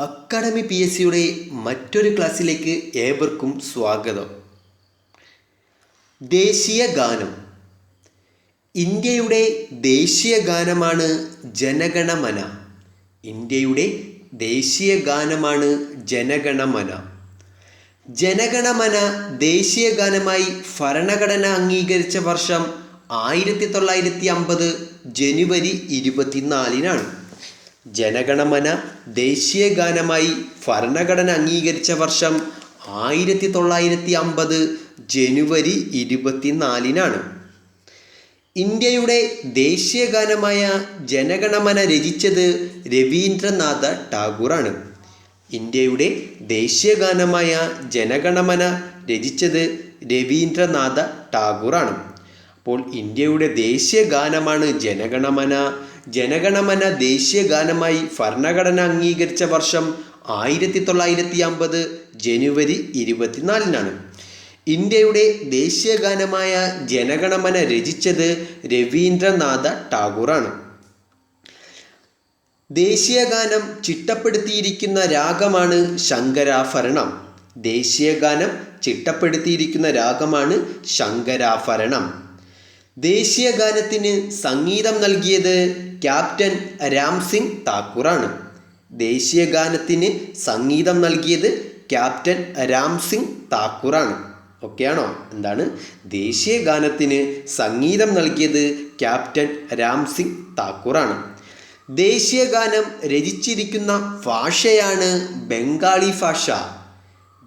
Academy P S സിയുടെ മറ്റൊരു ക്ലാസ്സിലേക്ക് ഏവർക്കും സ്വാഗതം. ദേശീയ ഗാനം. ഇന്ത്യയുടെ ദേശീയ ഗാനമാണ് ജനഗണമന. ഇന്ത്യയുടെ ദേശീയ ഗാനമാണ് ജനഗണമന. ജനഗണമന ദേശീയ ഗാനമായി ഭരണഘടന അംഗീകരിച്ച വർഷം ആയിരത്തി തൊള്ളായിരത്തി അമ്പത് ജനുവരി ഇരുപത്തിനാലിനാണ്. ജനഗണമന ദേശീയ ഗാനമായി ഭരണഘടന അംഗീകരിച്ച വർഷം ആയിരത്തി തൊള്ളായിരത്തി അമ്പത് ജനുവരി ഇരുപത്തിനാലിനാണ്. ഇന്ത്യയുടെ ദേശീയ ഗാനമായ ജനഗണമന രചിച്ചത് രവീന്ദ്രനാഥ ടാഗോറാണ്. ഇന്ത്യയുടെ ദേശീയ ഗാനമായ ജനഗണമന രചിച്ചത് രവീന്ദ്രനാഥ ടാഗോറാണ്. അപ്പോൾ ഇന്ത്യയുടെ ദേശീയ ഗാനമാണ് ജനഗണമന ജനഗണമന ദേശീയ ഗാനമായി ഭരണഘടന അംഗീകരിച്ച വർഷം ആയിരത്തി തൊള്ളായിരത്തി അമ്പത് ജനുവരി ഇരുപത്തിനാലിനാണ്. ഇന്ത്യയുടെ ദേശീയ ഗാനമായ ജനഗണമന രചിച്ചത് രവീന്ദ്രനാഥ ടാഗോറാണ്. ദേശീയ ഗാനം ചിട്ടപ്പെടുത്തിയിരിക്കുന്ന രാഗമാണ് ശങ്കരാഭരണം. ദേശീയ ഗാനം ചിട്ടപ്പെടുത്തിയിരിക്കുന്ന രാഗമാണ് ശങ്കരാഭരണം. ദേശീയ ഗാനത്തിന് സംഗീതം നൽകിയത് ക്യാപ്റ്റൻ രാം സിംഗ് താക്കൂറാണ്. ദേശീയ ഗാനത്തിന് സംഗീതം നൽകിയത് ക്യാപ്റ്റൻ രാം സിംഗ് താക്കൂറാണ് ഓക്കെയാണോ എന്താണ്? ദേശീയ ഗാനത്തിന് സംഗീതം നൽകിയത് ക്യാപ്റ്റൻ രാം സിംഗ് താക്കൂറാണ്. ദേശീയ ഗാനം രചിച്ചിരിക്കുന്ന ഭാഷയാണ് ബംഗാളി ഭാഷ.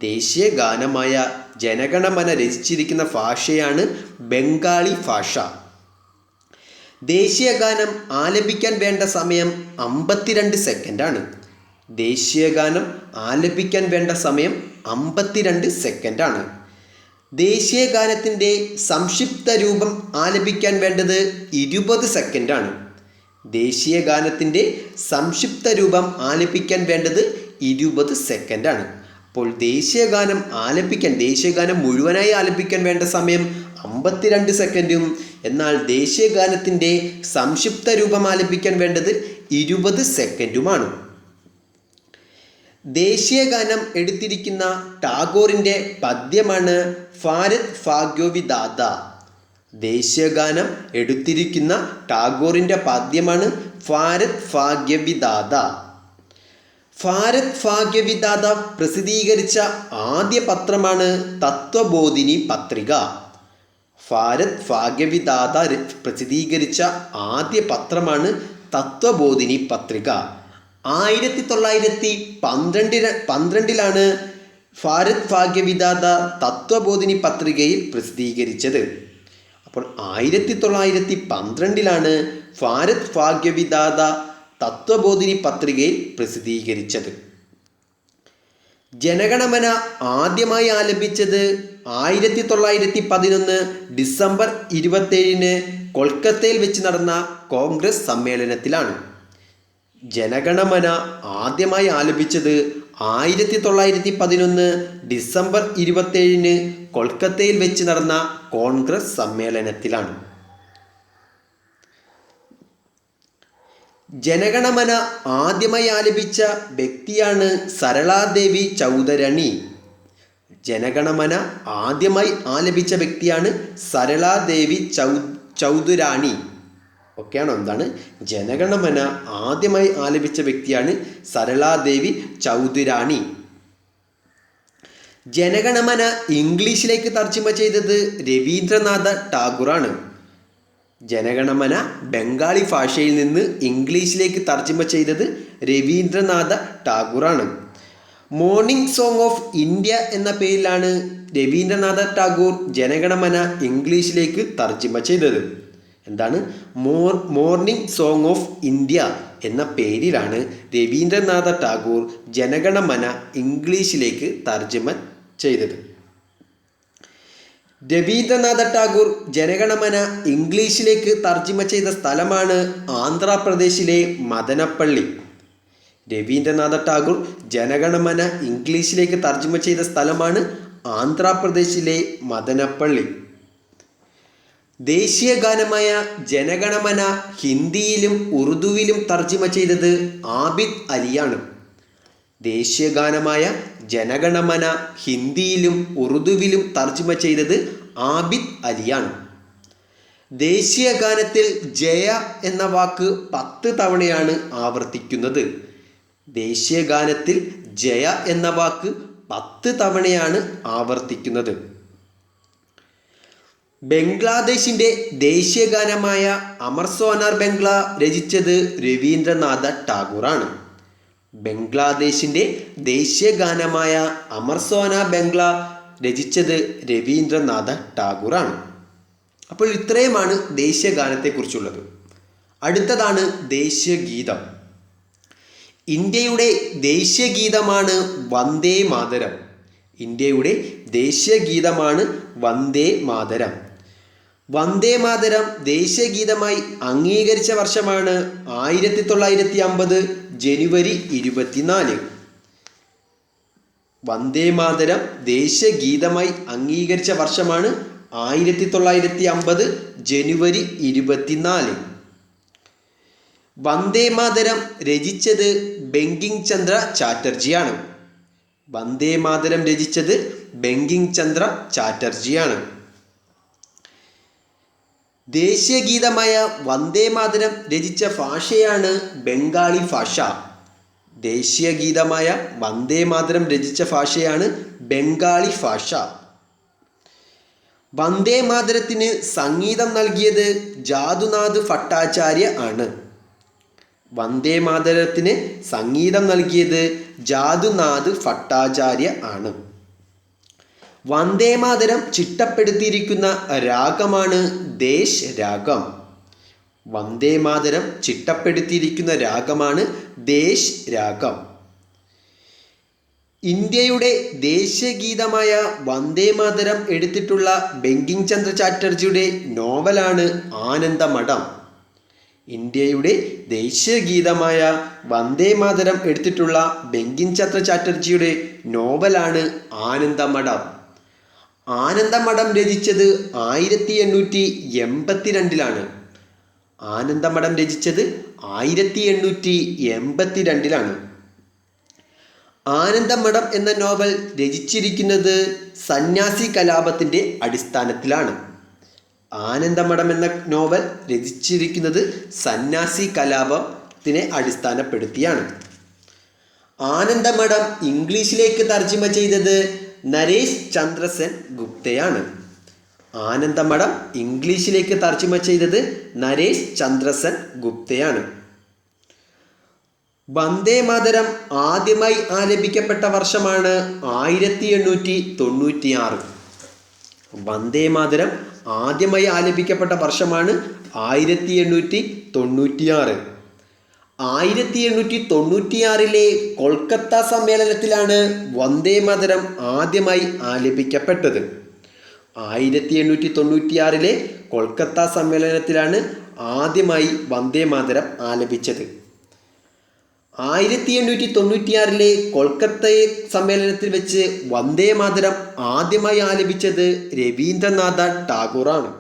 ദേശീയ ഗാനമായ ജനഗണമന രചിച്ചിരിക്കുന്ന ഭാഷയാണ് ബംഗാളി ഭാഷ. ദേശീയ ഗാനം ആലപിക്കാൻ വേണ്ട സമയം അമ്പത്തിരണ്ട് സെക്കൻഡാണ് ദേശീയ ഗാനം ആലപിക്കാൻ വേണ്ട സമയം അമ്പത്തിരണ്ട് സെക്കൻഡാണ് ദേശീയ ഗാനത്തിന്റെ സംക്ഷിപ്ത രൂപം ആലപിക്കാൻ വേണ്ടത് ഇരുപത് സെക്കൻഡാണ് ദേശീയ ഗാനത്തിന്റെ സംക്ഷിപ്ത രൂപം ആലപിക്കാൻ വേണ്ടത് ഇരുപത് സെക്കൻഡാണ് അപ്പോൾ ദേശീയ ഗാനം ആലപിക്കാൻ ദേശീയ ഗാനം മുഴുവനായി ആലപിക്കാൻ വേണ്ട സമയം അമ്പത്തിരണ്ട് സെക്കൻഡും. എന്നാൽ ദേശീയ ഗാനത്തിന്റെ സംക്ഷിപ്ത രൂപം ആലപിക്കാൻ വേണ്ടത് ഇരുപത് സെക്കൻഡുമാണ്. ദേശീയ ഗാനം എടുത്തിരിക്കുന്ന ടാഗോറിന്റെ പദ്യമാണ് ഭാരത് ഭാഗ്യോവിദാത ദേശീയ ഗാനം എടുത്തിരിക്കുന്ന ടാഗോറിന്റെ പദ്യമാണ് ഭാരത് ഭാഗ്യവിദാത ഭാരത് ഭാഗ്യവിദാത പ്രസിദ്ധീകരിച്ച ആദ്യ പത്രമാണ് തത്വബോധിനി പത്രിക. ഭാരത് ഭാഗ്യവിദാത പ്രസിദ്ധീകരിച്ച ആദ്യ പത്രമാണ് തത്വബോധിനി പത്രിക. ആയിരത്തി തൊള്ളായിരത്തി പന്ത്രണ്ടിന് പന്ത്രണ്ടിലാണ് ഭാരത് ഭാഗ്യവിദാത തത്വബോധിനി പത്രികയിൽ പ്രസിദ്ധീകരിച്ചത്. അപ്പോൾ ആയിരത്തി തൊള്ളായിരത്തി പന്ത്രണ്ടിലാണ് ഭാരത് ഭാഗ്യവിദാത തത്വബോധിനി പത്രികയിൽ പ്രസിദ്ധീകരിച്ചത്. ജനഗണമന ആദ്യമായി ആലപിച്ചത് ആയിരത്തി തൊള്ളായിരത്തി പതിനൊന്ന് ഡിസംബർ ഇരുപത്തേഴിന് കൊൽക്കത്തയിൽ വെച്ച് നടന്ന കോൺഗ്രസ് സമ്മേളനത്തിലാണ്. ജനഗണമന ആദ്യമായി ആലപിച്ചത് ആയിരത്തി തൊള്ളായിരത്തി പതിനൊന്ന് ഡിസംബർ ഇരുപത്തേഴിന് കൊൽക്കത്തയിൽ വെച്ച് നടന്ന കോൺഗ്രസ് സമ്മേളനത്തിലാണ്. ജനഗണമന ആദ്യമായി ആലപിച്ച വ്യക്തിയാണ് സരളാദേവി ചൗധരണി. ജനഗണമന ആദ്യമായി ആലപിച്ച വ്യക്തിയാണ് സരളാദേവി ചൗ ചൗധുരാണി. ഒക്കെയാണോ എന്താണ്? ജനഗണമന ആദ്യമായി ആലപിച്ച വ്യക്തിയാണ് സരളാദേവി ചൗധുരാണി. ജനഗണമന ഇംഗ്ലീഷിലേക്ക് തർജമ ചെയ്തത് രവീന്ദ്രനാഥ ടാഗോറാണ്. ജനഗണമന ബംഗാളി ഭാഷയിൽ നിന്ന് ഇംഗ്ലീഷിലേക്ക് തർജമ ചെയ്തത് രവീന്ദ്രനാഥ ടാഗോറാണ്. മോർണിംഗ് സോങ് ഓഫ് ഇന്ത്യ എന്ന പേരിലാണ് രവീന്ദ്രനാഥ ടാഗോർ ജനഗണമന ഇംഗ്ലീഷിലേക്ക് തർജമ ചെയ്തത്. എന്താണ്? More morning song of India എന്ന പേരിലാണ് രവീന്ദ്രനാഥ ടാഗോർ ജനഗണമന ഇംഗ്ലീഷിലേക്ക് തർജമ ചെയ്തത്. രവീന്ദ്രനാഥ ടാഗോർ ജനഗണമന ഇംഗ്ലീഷിലേക്ക് തർജിമ ചെയ്ത സ്ഥലമാണ് ആന്ധ്രാപ്രദേശിലെ മദനപ്പള്ളി. രവീന്ദ്രനാഥ ടാഗോർ ജനഗണമന ഇംഗ്ലീഷിലേക്ക് തർജിമ ചെയ്ത സ്ഥലമാണ് ആന്ധ്രാപ്രദേശിലെ മദനപ്പള്ളി. ദേശീയ ഗാനമായ ജനഗണമന ഹിന്ദിയിലും ഉറുദുവിലും തർജിമ ചെയ്തത് ആബിദ് അലിയാണ്. ദേശീയഗാനമായ ജനഗണമന ഹിന്ദിയിലും ഉറുദുവിലും തർജമ ചെയ്തത് ആബിദ് അലിയാണ്. ദേശീയ ഗാനത്തിൽ ജയ എന്ന വാക്ക് പത്ത് തവണയാണ് ആവർത്തിക്കുന്നത്. ദേശീയ ഗാനത്തിൽ ജയ എന്ന വാക്ക് പത്ത് തവണയാണ് ആവർത്തിക്കുന്നത്. ബംഗ്ലാദേശിന്റെ ദേശീയഗാനമായ അമർ സോനാർ ബംഗ്ല രചിച്ചത് രവീന്ദ്രനാഥ ടാഗോറാണ്. ബംഗ്ലാദേശിന്റെ ദേശീയഗാനമായ അമർ സോന ബംഗ്ല രചിച്ചത് രവീന്ദ്രനാഥ ടാഗോറാണ്. അപ്പോൾ ഇത്രയുമാണ് ദേശീയഗാനത്തെക്കുറിച്ചുള്ളത് അടുത്തതാണ് ദേശീയ ഗീതം. ഇന്ത്യയുടെ ദേശീയ ഗീതമാണ് വന്ദേ മാതരം. ഇന്ത്യയുടെ ദേശീയ ഗീതമാണ് വന്ദേ മാതരം. വന്ദേ മാതരം ദേശീയഗീതമായി അംഗീകരിച്ച വർഷമാണ് ആയിരത്തി തൊള്ളായിരത്തി അമ്പത് ജനുവരി ഇരുപത്തിനാല്. വന്ദേ മാതരം ദേശീയഗീതമായി അംഗീകരിച്ച വർഷമാണ് ആയിരത്തി തൊള്ളായിരത്തി അമ്പത് ജനുവരി ഇരുപത്തിനാല്. വന്ദേ മാതരം രചിച്ചത് ബെങ്കിങ് ചന്ദ്ര ചാറ്റർജിയാണ്. വന്ദേ മാതരം രചിച്ചത് ബെങ്കിങ് ചന്ദ്ര ചാറ്റർജിയാണ്. ദേശീയ ഗീതമായ വന്ദേ മാതരം രചിച്ച ഭാഷയാണ് ബംഗാളി ഭാഷ. ദേശീയ ഗീതമായ വന്ദേ മാതരം രചിച്ച ഭാഷയാണ് ബംഗാളി ഭാഷ. വന്ദേ മാതരത്തിന് സംഗീതം നൽകിയത് ജാതുനാഥ് ഭട്ടാചാര്യ ആണ്. വന്ദേ മാതരത്തിന് സംഗീതം നൽകിയത് ജാതുനാഥ് ഭട്ടാചാര്യ ആണ്. വന്ദേ മാതരം ചിട്ടപ്പെടുത്തിയിരിക്കുന്ന രാഗമാണ് ദേശ് രാഗം വന്ദേ മാതരം ചിട്ടപ്പെടുത്തിയിരിക്കുന്ന രാഗമാണ് ദേശ് രാഗം ഇന്ത്യയുടെ ദേശീയഗീതമായ വന്ദേ മാതരം എടുത്തിട്ടുള്ള ബെങ്കിം ചന്ദ്ര ചാറ്റർജിയുടെ നോവലാണ് ആനന്ദമഠം. ഇന്ത്യയുടെ ദേശീയഗീതമായ വന്ദേ മാതരം എടുത്തിട്ടുള്ള ബെങ്കിം ചന്ദ്ര ചാറ്റർജിയുടെ നോവലാണ് ആനന്ദമഠം. ആനന്ദമഠം രചിച്ചത് ആയിരത്തി എണ്ണൂറ്റി എൺപത്തിരണ്ടിലാണ് ആനന്ദമഠം രചിച്ചത് ആയിരത്തി എണ്ണൂറ്റി എൺപത്തിരണ്ടിലാണ് ആനന്ദമഠം എന്ന നോവൽ രചിച്ചിരിക്കുന്നത് സന്യാസി കലാപത്തിന്റെ അടിസ്ഥാനത്തിലാണ്. ആനന്ദമഠം എന്ന നോവൽ രചിച്ചിരിക്കുന്നത് സന്യാസി കലാപത്തിനെ അടിസ്ഥാനപ്പെടുത്തിയാണ്. ആനന്ദമഠം ഇംഗ്ലീഷിലേക്ക് തർജമ ചെയ്തത് നരേഷ് ചന്ദ്രസൻ ഗുപ്തയാണ്. ആനന്ദമഠം ഇംഗ്ലീഷിലേക്ക് തർജമ ചെയ്തത് നരേഷ് ചന്ദ്രസൻ ഗുപ്തയാണ്. വന്ദേ മാതരം ആദ്യമായി ആലപിക്കപ്പെട്ട വർഷമാണ് ആയിരത്തി എണ്ണൂറ്റി തൊണ്ണൂറ്റി ആറ് വന്ദേ മാതരം ആദ്യമായി ആലപിക്കപ്പെട്ട വർഷമാണ് ആയിരത്തി എണ്ണൂറ്റി തൊണ്ണൂറ്റിയാറ് ആയിരത്തി എണ്ണൂറ്റി തൊണ്ണൂറ്റിയാറിലെ കൊൽക്കത്ത സമ്മേളനത്തിലാണ് വന്ദേ മാതരം ആദ്യമായി ആലപിക്കപ്പെട്ടത്. ആയിരത്തി എണ്ണൂറ്റി തൊണ്ണൂറ്റിയാറിലെ കൊൽക്കത്ത സമ്മേളനത്തിലാണ് ആദ്യമായി വന്ദേ മാതരം ആലപിച്ചത്. ആയിരത്തി എണ്ണൂറ്റി തൊണ്ണൂറ്റിയാറിലെ കൊൽക്കത്ത സമ്മേളനത്തിൽ വെച്ച് വന്ദേ മാതരം ആദ്യമായി ആലപിച്ചത് രവീന്ദ്രനാഥ ടാഗോറാണ്.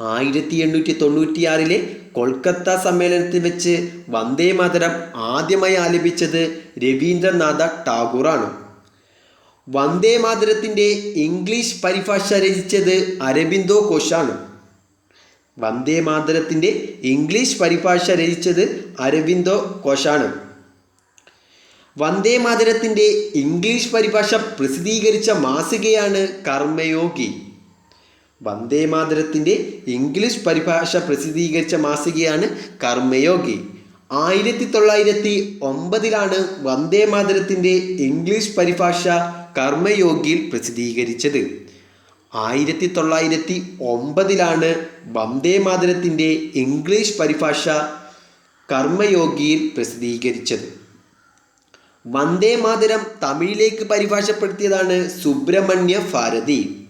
ആയിരത്തി എണ്ണൂറ്റി തൊണ്ണൂറ്റിയാറിലെ കൊൽക്കത്ത സമ്മേളനത്തിൽ വെച്ച് വന്ദേ മാതരം ആദ്യമായി ആലപിച്ചത് രവീന്ദ്രനാഥ ടാഗോറാണ്. വന്ദേ മാതരത്തിന്റെ ഇംഗ്ലീഷ് പരിഭാഷ രചിച്ചത് അരബിന്ദോ ഘോഷാണ്. വന്ദേ മാതരത്തിന്റെ ഇംഗ്ലീഷ് പരിഭാഷ രചിച്ചത് അരവിന്ദോ ഘോഷാണ്. വന്ദേ മാതരത്തിന്റെ ഇംഗ്ലീഷ് പരിഭാഷ പ്രസിദ്ധീകരിച്ച മാസികയാണ് കർമ്മയോഗി. വന്ദേ മാതരത്തിന്റെ ഇംഗ്ലീഷ് പരിഭാഷ പ്രസിദ്ധീകരിച്ച മാസികയാണ് കർമ്മയോഗി. ആയിരത്തി തൊള്ളായിരത്തി ഒമ്പതിലാണ് വന്ദേ മാതരത്തിന്റെ ഇംഗ്ലീഷ് പരിഭാഷ കർമ്മയോഗിയിൽ പ്രസിദ്ധീകരിച്ചത്. ആയിരത്തി തൊള്ളായിരത്തി ഒമ്പതിലാണ് വന്ദേ മാതരത്തിന്റെ ഇംഗ്ലീഷ് പരിഭാഷ കർമ്മയോഗിയിൽ പ്രസിദ്ധീകരിച്ചത്. വന്ദേ മാതരം തമിഴിലേക്ക് പരിഭാഷപ്പെടുത്തിയതാണ് സുബ്രഹ്മണ്യ ഭാരതി.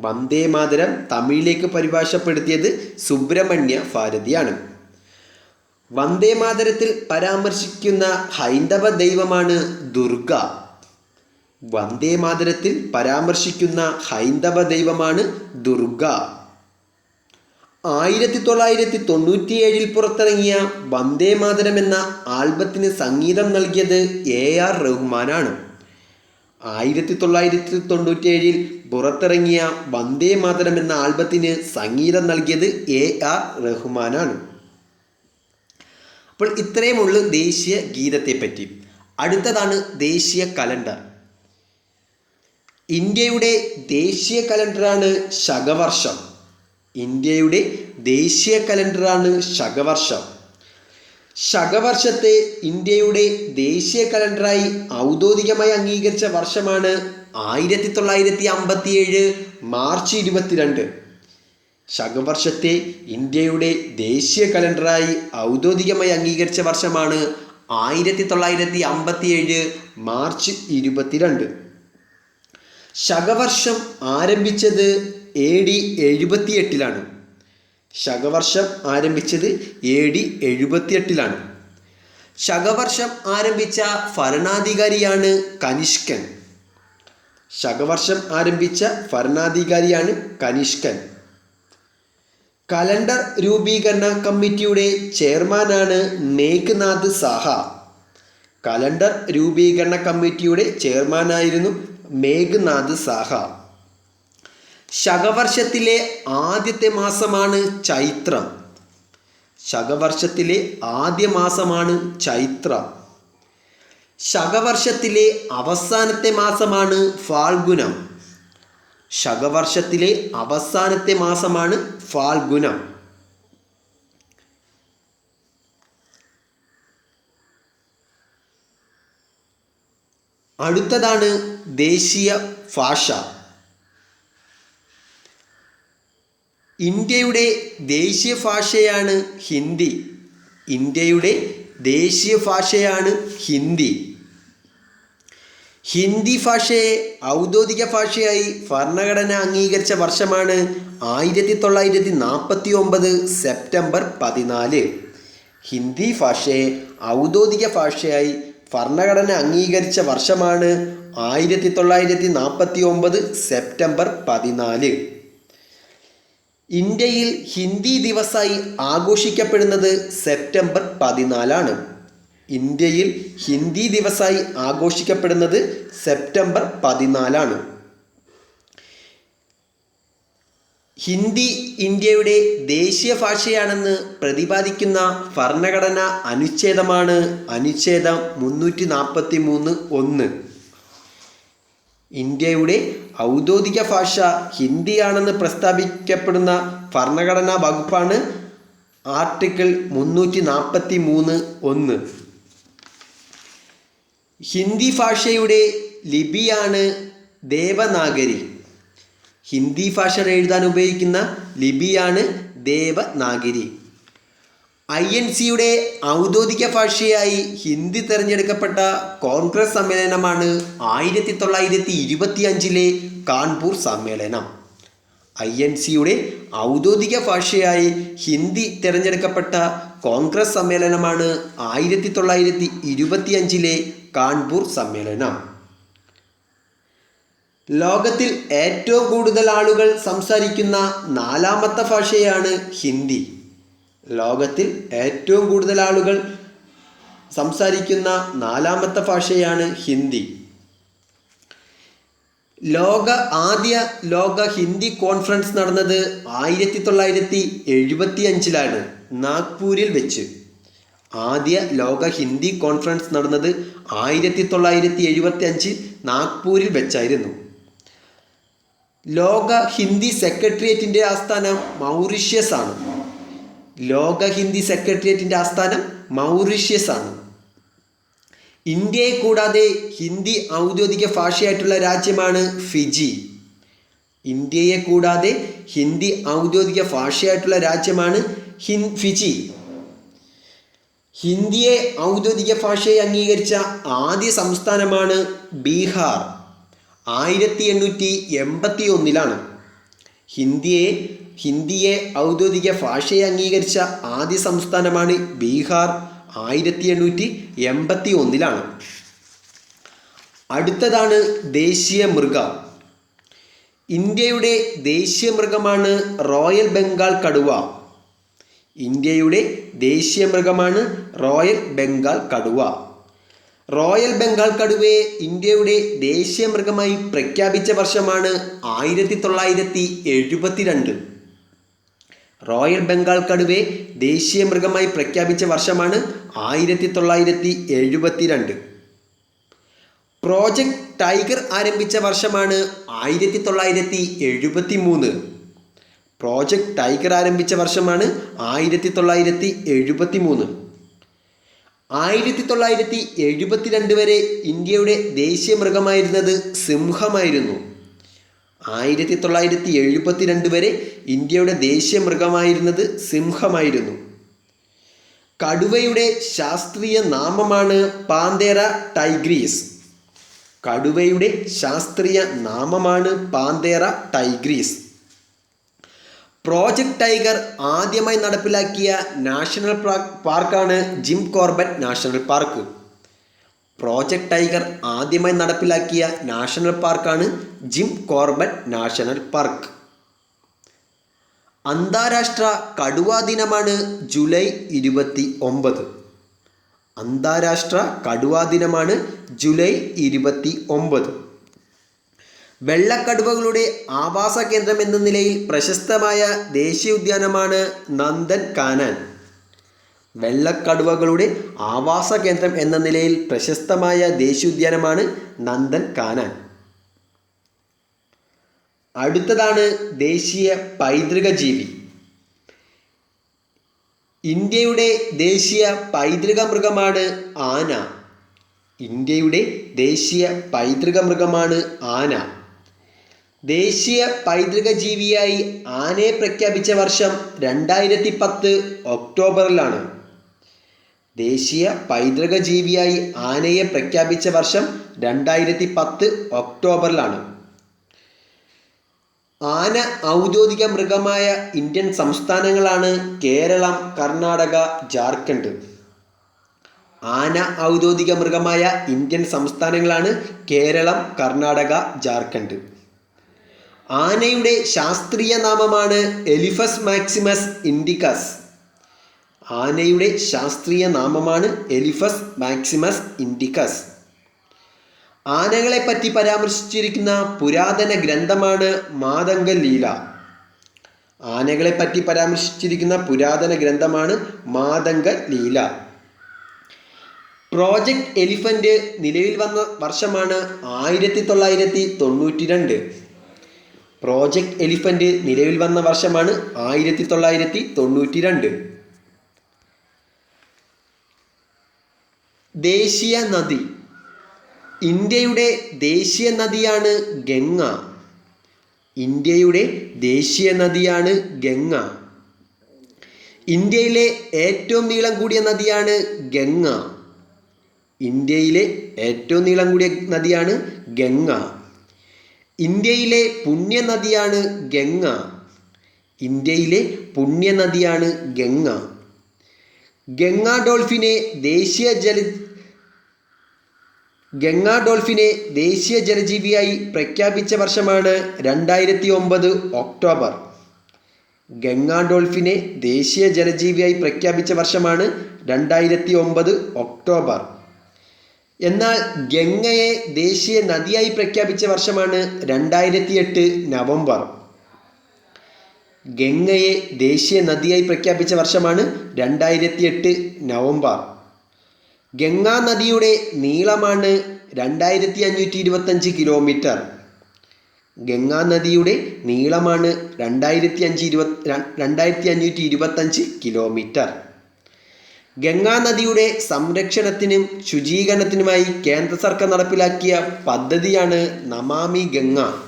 വന്ദേ മാതരം തമിഴിലേക്ക് പരിഭാഷപ്പെടുത്തിയത് സുബ്രഹ്മണ്യ ഭാരതിയാണ്. വന്ദേ മാതരത്തിൽ പരാമർശിക്കുന്ന ഹൈന്ദവ ദൈവമാണ് ദുർഗ. വന്ദേ മാതരത്തിൽ പരാമർശിക്കുന്ന ഹൈന്ദവ ദൈവമാണ് ദുർഗ. ആയിരത്തി തൊള്ളായിരത്തി തൊണ്ണൂറ്റിയേഴിൽ പുറത്തിറങ്ങിയ വന്ദേ മാതരം എന്ന ആൽബത്തിന് സംഗീതം നൽകിയത് എ ആർ റഹ്മാനാണ്. ആയിരത്തി തൊള്ളായിരത്തി തൊണ്ണൂറ്റിയേഴിൽ പുറത്തിറങ്ങിയ വന്ദേ മാതരം എന്ന ആൽബത്തിന് സംഗീതം നൽകിയത് എ ആർ റഹ്മാനാണ്. അപ്പോൾ ഇത്രയുമുള്ളു ദേശീയ ഗീതത്തെ പറ്റി അടുത്തതാണ് ദേശീയ കലണ്ടർ. ഇന്ത്യയുടെ ദേശീയ കലണ്ടറാണ് ശകവർഷം. ഇന്ത്യയുടെ ദേശീയ കലണ്ടറാണ് ശകവർഷം. ശകവർഷത്തെ ഇന്ത്യയുടെ ദേശീയ കലണ്ടറായി ഔദ്യോഗികമായി അംഗീകരിച്ച വർഷമാണ് ആയിരത്തി തൊള്ളായിരത്തി അമ്പത്തിയേഴ് മാർച്ച് ഇരുപത്തിരണ്ട്. ശകവർഷത്തെ ഇന്ത്യയുടെ ദേശീയ കലണ്ടറായി ഔദ്യോഗികമായി അംഗീകരിച്ച വർഷമാണ് ആയിരത്തി തൊള്ളായിരത്തി അമ്പത്തിയേഴ് മാർച്ച് ഇരുപത്തിരണ്ട്. ശകവർഷം ആരംഭിച്ചത് എ ഡി എഴുപത്തിയെട്ടിലാണ്. ശകവർഷം ആരംഭിച്ചത് എ ഡി എഴുപത്തിയെട്ടിലാണ്. ശകവർഷം ആരംഭിച്ച ഭരണാധികാരിയാണ് കനിഷ്കൻ. ശകവർഷം ആരംഭിച്ച ഭരണാധികാരിയാണ് കനിഷ്കൻ. കലണ്ടർ രൂപീകരണ കമ്മിറ്റിയുടെ ചെയർമാനാണ് മേഘ്നാഥ് സാഹ. കലണ്ടർ രൂപീകരണ കമ്മിറ്റിയുടെ ചെയർമാനായിരുന്നു മേഘ്നാഥ് സാഹ. ശകവർഷത്തിലെ ആദ്യത്തെ മാസമാണ് ചൈത്രം. ശകവർഷത്തിലെ ആദ്യ മാസമാണ് ചൈത്രം. ശകവർഷത്തിലെ അവസാനത്തെ മാസമാണ് ഫാൽഗുനം. ശകവർഷത്തിലെ അവസാനത്തെ മാസമാണ് ഫാൽഗുനം. അടുത്തതാണ് ദേശീയ ഭാഷ. ഇന്ത്യയുടെ ദേശീയ ഭാഷയാണ് ഹിന്ദി. ഇന്ത്യയുടെ ദേശീയ ഭാഷയാണ് ഹിന്ദി. ഹിന്ദി ഭാഷയെ ഔദ്യോഗിക ഭാഷയായി ഭരണഘടന അംഗീകരിച്ച വർഷമാണ് ആയിരത്തി തൊള്ളായിരത്തി നാൽപ്പത്തി ഒമ്പത് സെപ്റ്റംബർ പതിനാല്. ഹിന്ദി ഭാഷയെ ഔദ്യോഗിക ഭാഷയായി ഭരണഘടന അംഗീകരിച്ച വർഷമാണ് ആയിരത്തി തൊള്ളായിരത്തി നാൽപ്പത്തി ഒമ്പത് സെപ്റ്റംബർ പതിനാല്. ഇന്ത്യയിൽ ഹിന്ദി ദിവസായി ആഘോഷിക്കപ്പെടുന്നത് സെപ്റ്റംബർ പതിനാലാണ്. ഇന്ത്യയിൽ ഹിന്ദി ദിവസായി ആഘോഷിക്കപ്പെടുന്നത് സെപ്റ്റംബർ പതിനാലാണ്. ഹിന്ദി ഇന്ത്യയുടെ ദേശീയ ഭാഷയാണെന്ന് പ്രതിപാദിക്കുന്ന ഭരണഘടന അനുച്ഛേദമാണ് അനുച്ഛേദം മുന്നൂറ്റി നാൽപ്പത്തി മൂന്ന് ഒന്ന്. ഇന്ത്യയുടെ ഔദ്യോഗിക ഭാഷ ഹിന്ദിയാണെന്ന് പ്രസ്താവിക്കപ്പെടുന്ന ഭരണഘടനാ വകുപ്പാണ് ആർട്ടിക്കിൾ മുന്നൂറ്റി നാൽപ്പത്തി മൂന്ന് ഒന്ന്. ഹിന്ദി ഭാഷയുടെ ലിപിയാണ് ദേവനാഗരി. ഹിന്ദി ഭാഷ എഴുതാൻ ഉപയോഗിക്കുന്ന ലിപിയാണ് ദേവനാഗരി. ഐ എൻ സിയുടെ ഔദ്യോഗിക ഭാഷയായി ഹിന്ദി തിരഞ്ഞെടുക്കപ്പെട്ട കോൺഗ്രസ് സമ്മേളനമാണ് ആയിരത്തി തൊള്ളായിരത്തി ഇരുപത്തി അഞ്ചിലെ കാൺപൂർ സമ്മേളനം. ഐ എൻ സിയുടെ ഔദ്യോഗിക ഭാഷയായി ഹിന്ദി തിരഞ്ഞെടുക്കപ്പെട്ട കോൺഗ്രസ് സമ്മേളനമാണ് ആയിരത്തി തൊള്ളായിരത്തി ഇരുപത്തി അഞ്ചിലെ കാൺപൂർ സമ്മേളനം. ലോകത്തിൽ ഏറ്റവും കൂടുതൽ ആളുകൾ സംസാരിക്കുന്ന നാലാമത്തെ ഭാഷയാണ് ഹിന്ദി. ലോകത്തിൽ ഏറ്റവും കൂടുതൽ ആളുകൾ സംസാരിക്കുന്ന നാലാമത്തെ ഭാഷയാണ് ഹിന്ദി. ലോക ആദ്യ ലോക ഹിന്ദി കോൺഫറൻസ് നടന്നത് ആയിരത്തി തൊള്ളായിരത്തി എഴുപത്തി അഞ്ചിലാണ് നാഗ്പൂരിൽ വെച്ച്. ആദ്യ ലോക ഹിന്ദി കോൺഫറൻസ് നടന്നത് ആയിരത്തി തൊള്ളായിരത്തി എഴുപത്തി അഞ്ച് നാഗ്പൂരിൽ വെച്ചായിരുന്നു. ലോക ഹിന്ദി സെക്രട്ടേറിയറ്റിന്റെ ആസ്ഥാനം മൗറീഷ്യസ് ആണ് ലോക ഹിന്ദി സെക്രട്ടേറിയറ്റിന്റെ ആസ്ഥാനം മൗറീഷ്യസ് ആണ് ഇന്ത്യയെ കൂടാതെ ഹിന്ദി ഔദ്യോഗിക ഭാഷയായിട്ടുള്ള രാജ്യമാണ് ഫിജി. ഇന്ത്യയെ കൂടാതെ ഹിന്ദി ഔദ്യോഗിക ഭാഷയായിട്ടുള്ള രാജ്യമാണ് ഹിൻ ഫിജി. ഹിന്ദിയെ ഔദ്യോഗിക ഭാഷയായി അംഗീകരിച്ച ആദ്യ സംസ്ഥാനമാണ് ബീഹാർ. ആയിരത്തി എണ്ണൂറ്റി എൺപത്തി ഒന്നിലാണ് ഹിന്ദിയെ ഹിന്ദിയെ ഔദ്യോഗിക ഭാഷയെ അംഗീകരിച്ച ആദ്യ സംസ്ഥാനമാണ് ബീഹാർ ആയിരത്തി എണ്ണൂറ്റി എൺപത്തി ഒന്നിലാണ് അടുത്തതാണ് ദേശീയ മൃഗം. ഇന്ത്യയുടെ ദേശീയ മൃഗമാണ് റോയൽ ബംഗാൾ കടുവ. ഇന്ത്യയുടെ ദേശീയ മൃഗമാണ് റോയൽ ബംഗാൾ കടുവ. റോയൽ ബംഗാൾ കടുവയെ ഇന്ത്യയുടെ ദേശീയ മൃഗമായി പ്രഖ്യാപിച്ച വർഷമാണ് ആയിരത്തി തൊള്ളായിരത്തി എഴുപത്തിരണ്ട്. റോയൽ ബംഗാൾ കടുവയെ ദേശീയ മൃഗമായി പ്രഖ്യാപിച്ച വർഷമാണ് ആയിരത്തി തൊള്ളായിരത്തി എഴുപത്തിരണ്ട് പ്രോജക്റ്റ് ടൈഗർ ആരംഭിച്ച വർഷമാണ് ആയിരത്തി തൊള്ളായിരത്തി എഴുപത്തി മൂന്ന് പ്രോജക്റ്റ് ടൈഗർ ആരംഭിച്ച വർഷമാണ് ആയിരത്തി തൊള്ളായിരത്തി എഴുപത്തി മൂന്ന് ആയിരത്തി തൊള്ളായിരത്തി എഴുപത്തിരണ്ട് വരെ ഇന്ത്യയുടെ ദേശീയ മൃഗമായിരുന്നത് സിംഹമായിരുന്നു. ആയിരത്തി തൊള്ളായിരത്തി എഴുപത്തിരണ്ട് വരെ ഇന്ത്യയുടെ ദേശീയ മൃഗമായിരുന്നത് സിംഹമായിരുന്നു. കടുവയുടെ ശാസ്ത്രീയ നാമമാണ് പാന്തേറ ടൈഗ്രീസ്. കടുവയുടെ ശാസ്ത്രീയ നാമമാണ് പാന്തേറ ടൈഗ്രീസ്. പ്രോജക്റ്റ് ടൈഗർ ആദ്യമായി നടപ്പിലാക്കിയ നാഷണൽ പാർക്ക് പാർക്കാണ് Jim Corbett national park. Project tiger ആദ്യമായി നടപ്പിലാക്കിയ നാഷണൽ പാർക്കാണ് ജിം കോർബറ്റ് നാഷണൽ പാർക്ക്. അന്താരാഷ്ട്ര കടുവാ ദിനമാണ് ജൂലൈ ഇരുപത്തി ഒമ്പത് അന്താരാഷ്ട്ര കടുവാ ദിനമാണ് ജൂലൈ ഇരുപത്തി ഒമ്പത് വെള്ളക്കടുവകളുടെ ആവാസ കേന്ദ്രം എന്ന നിലയിൽ പ്രശസ്തമായ ദേശീയ ഉദ്യാനമാണ് നന്ദൻ കാനൻ വെള്ളക്കടുവകളുടെ ആവാസ കേന്ദ്രം എന്ന നിലയിൽ പ്രശസ്തമായ ദേശീയോദ്യാനമാണ് നന്ദൻ കാനാൻ. അടുത്തതാണ് ദേശീയ പൈതൃക ജീവി ഇന്ത്യയുടെ ദേശീയ പൈതൃക മൃഗമാണ് ആന. ഇന്ത്യയുടെ ദേശീയ പൈതൃക മൃഗമാണ് ആന. ദേശീയ പൈതൃക ജീവിയായി ആനയെ പ്രഖ്യാപിച്ച വർഷം രണ്ടായിരത്തി പത്ത് ഒക്ടോബറിലാണ്. ദേശീയ പൈതൃക ജീവിയായി ആനയെ പ്രഖ്യാപിച്ച വർഷം രണ്ടായിരത്തി പത്ത് ഒക്ടോബറിലാണ്. ആന ഔദ്യോഗിക മൃഗമായ ഇന്ത്യൻ സംസ്ഥാനങ്ങളാണ് കേരളം കർണാടക ജാർഖണ്ഡ്. ആന ഔദ്യോഗിക മൃഗമായ ഇന്ത്യൻ സംസ്ഥാനങ്ങളാണ് കേരളം കർണാടക ജാർഖണ്ഡ്. ആനയുടെ ശാസ്ത്രീയ നാമമാണ് എലിഫസ് മാക്സിമസ് ഇൻഡിക്കസ്. ആനയുടെ ശാസ്ത്രീയ നാമമാണ് എലിഫസ് മാക്സിമസ് ഇൻഡിക്കസ്. ആനകളെ പറ്റി പരാമർശിച്ചിരിക്കുന്ന പുരാതന ഗ്രന്ഥമാണ് മാതംഗ ലീല. ആനകളെ പറ്റി പരാമർശിച്ചിരിക്കുന്ന പുരാതന ഗ്രന്ഥമാണ് മാതംഗ ലീല. പ്രോജക്റ്റ് എലിഫന്റ് നിലവിൽ വന്ന വർഷമാണ് ആയിരത്തി തൊള്ളായിരത്തി തൊണ്ണൂറ്റി രണ്ട് പ്രോജക്റ്റ് എലിഫന്റ് നിലവിൽ വന്ന വർഷമാണ് ആയിരത്തി തൊള്ളായിരത്തി തൊണ്ണൂറ്റി രണ്ട് ദേശീയ നദി ഇന്ത്യയുടെ ദേശീയ നദിയാണ് ഗംഗ. ഇന്ത്യയുടെ ദേശീയ നദിയാണ് ഗംഗ. ഇന്ത്യയിലെ ഏറ്റവും നീളം കൂടിയ നദിയാണ് ഗംഗ. ഇന്ത്യയിലെ ഏറ്റവും നീളം കൂടിയ നദിയാണ് ഗംഗ. ഇന്ത്യയിലെ പുണ്യ നദിയാണ് ഗംഗ. ഇന്ത്യയിലെ പുണ്യ നദിയാണ് ഗംഗ. ഗംഗ ഡോൾഫിനെ ദേശീയ ജല ഗംഗാ ഡോൾഫിനെ ദേശീയ ജലജീവിയായി പ്രഖ്യാപിച്ച വർഷമാണ് രണ്ടായിരത്തി ഒമ്പത് ഒക്ടോബർ. ഗംഗാ ഡോൾഫിനെ ദേശീയ ജലജീവിയായി പ്രഖ്യാപിച്ച വർഷമാണ് രണ്ടായിരത്തി ഒമ്പത് ഒക്ടോബർ. എന്നാൽ ഗംഗയെ ദേശീയ നദിയായി പ്രഖ്യാപിച്ച വർഷമാണ് രണ്ടായിരത്തി എട്ട് നവംബർ. ഗംഗയെ ദേശീയ നദിയായി പ്രഖ്യാപിച്ച വർഷമാണ് രണ്ടായിരത്തി എട്ട് നവംബർ. ഗംഗാ നദിയുടെ നീളമാണ് രണ്ടായിരത്തി അഞ്ഞൂറ്റി ഇരുപത്തഞ്ച് കിലോമീറ്റർ. ഗംഗാ നദിയുടെ നീളമാണ് രണ്ടായിരത്തി അഞ്ച് ഇരുപത് രണ്ടായിരത്തി അഞ്ഞൂറ്റി ഇരുപത്തഞ്ച് കിലോമീറ്റർ. ഗംഗാ നദിയുടെ സംരക്ഷണത്തിനും ശുചീകരണത്തിനുമായി കേന്ദ്ര സർക്കാർ നടപ്പിലാക്കിയ പദ്ധതിയാണ് നമാമി ഗംഗ.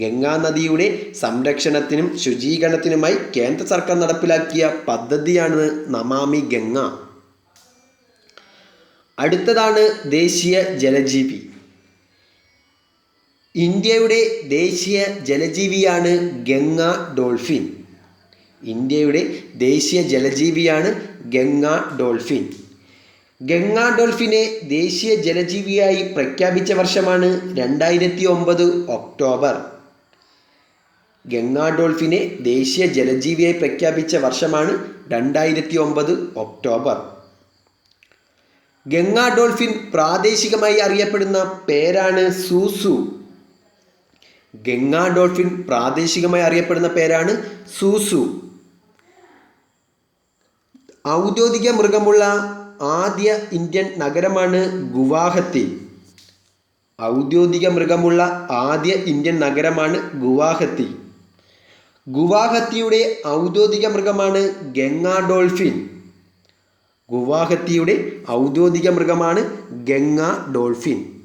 ഗംഗാ നദിയുടെ സംരക്ഷണത്തിനും ശുചീകരണത്തിനുമായി കേന്ദ്ര സർക്കാർ നടപ്പിലാക്കിയ പദ്ധതിയാണ് നമാമി ഗംഗ. അടുത്തതാണ് ദേശീയ ജലജീവി. ഇന്ത്യയുടെ ദേശീയ ജലജീവിയാണ് ഗംഗ ഡോൾഫിൻ. ഇന്ത്യയുടെ ദേശീയ ജലജീവിയാണ് ഗംഗ ഡോൾഫിൻ. ഗംഗ ഡോൾഫിനെ ദേശീയ ജലജീവിയായി പ്രഖ്യാപിച്ച വർഷമാണ് രണ്ടായിരത്തി ഒമ്പത് ഒക്ടോബർ. ഗംഗാ ഡോൾഫിനെ ദേശീയ ജലജീവിയായി പ്രഖ്യാപിച്ച വർഷമാണ് രണ്ടായിരത്തി ഒമ്പത് ഒക്ടോബർ. ഗംഗാ ഡോൾഫിൻ പ്രാദേശികമായി അറിയപ്പെടുന്ന പേരാണ് സൂസു. ഗംഗാ ഡോൾഫിൻ പ്രാദേശികമായി അറിയപ്പെടുന്ന പേരാണ് സൂസു. ഔദ്യോഗിക മൃഗമുള്ള ആദ്യ ഇന്ത്യൻ നഗരമാണ് ഗുവാഹത്തി. ഔദ്യോഗിക മൃഗമുള്ള ആദ്യ ഇന്ത്യൻ നഗരമാണ് ഗുവാഹത്തി. ഗുവാഹത്തിയുടെ ഔദ്യോഗിക മൃഗമാണ് ഗംഗാ ഡോൾഫിൻ. ഗുവാഹത്തിയുടെ ഔദ്യോഗിക മൃഗമാണ് ഗംഗാ ഡോൾഫിൻ.